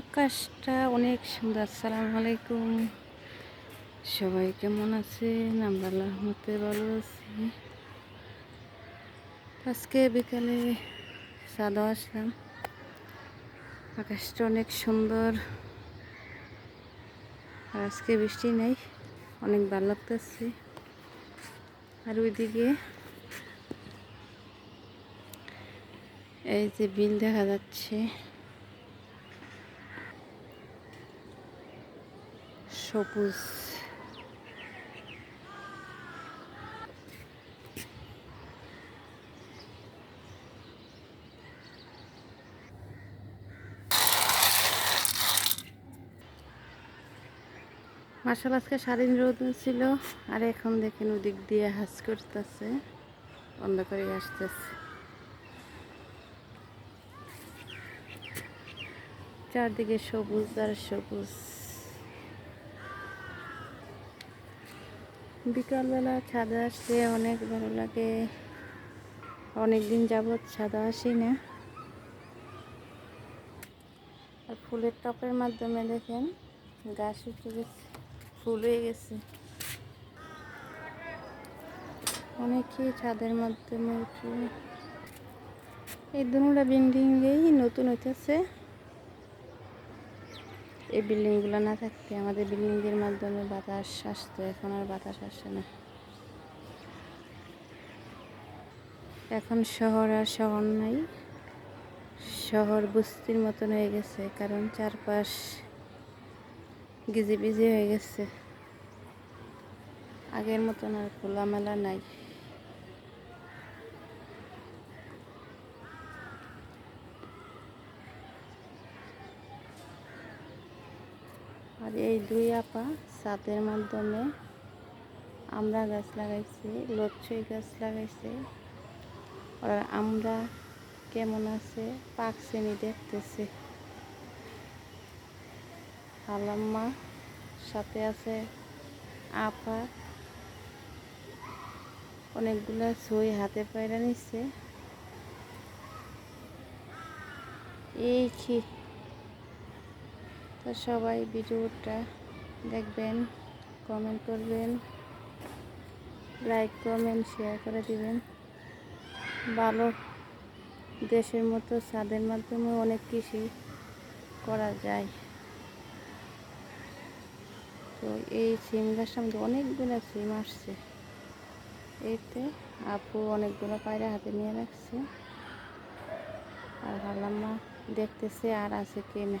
আকাশটা অনেক সুন্দর। আসসালামু আলাইকুম। সবাই কেমন আছেন? আমরা আল্লাহর রহমতে ভালো আছি। আজকে বিকালে সাদা আসলাম। আকাশটা অনেক সুন্দর। আর আজকে বৃষ্টি নেই, অনেক ভালো লাগতেছে। আর ওইদিকে এই যে বিল দেখা যাচ্ছে। সবুজ। মার্শাল আজকে স্বাধীন রোদ ছিল, আর এখন দেখেন ওদিক দিয়ে হাস করতেছে বন্ধ করে আসতেছে। চারদিকে সবুজ আর সবুজ। বিকালবেলা ছাদে আসতে অনেক ভালো লাগে। অনেক দিন যাবৎ ছাদে আসি না আর ফুলের টপের মাধ্যমে দেখেন, গাছ উঠে গেছে, ফুল হয়ে গেছে। অনেকেই ছাদের মাধ্যমে উঠে। এই দুটা বিল্ডিংয়েই নতুন হইতেছে। এই বিল্ডিংগুলো না থাকতে আমাদের বিল্ডিংয়ের মাধ্যমে বাতাস আসতো, এখন আর বাতাস আসে না। এখন শহর আর শহর নাই, শহর বস্তির মতন হয়ে গেছে, কারণ চারপাশ গিজি বিজি হয়ে গেছে। আগের মতন আর খোলামেলা নাই। আর এই দুই আপা ছাদের মাধ্যমে আমরা গাছ লাগাইছি, লচ্ছই গাছ লাগাইছে। আর আমরা কেমন আছে পাক শ্রেণি দেখতেছে। হালাম্মা সাথে আছে আপা। অনেকগুলো ছই হাতে পায়রা নিচ্ছে এই কি তো সবাই ভিডিওটা দেখবেন কমেন্ট করবেন লাইক কমেন্ট শেয়ার করে দিবেন। ভালো দেশের মতো ছাদের মাধ্যমে অনেক কিছু করা যায়। তো এই সিম গাছটার মধ্যে অনেকগুলো সিম আসছে। এতে আপু অনেকগুলো পায়রা হাতে নিয়ে রাখছে। আর হালাম্মা দেখতেছে আর আছে কিনা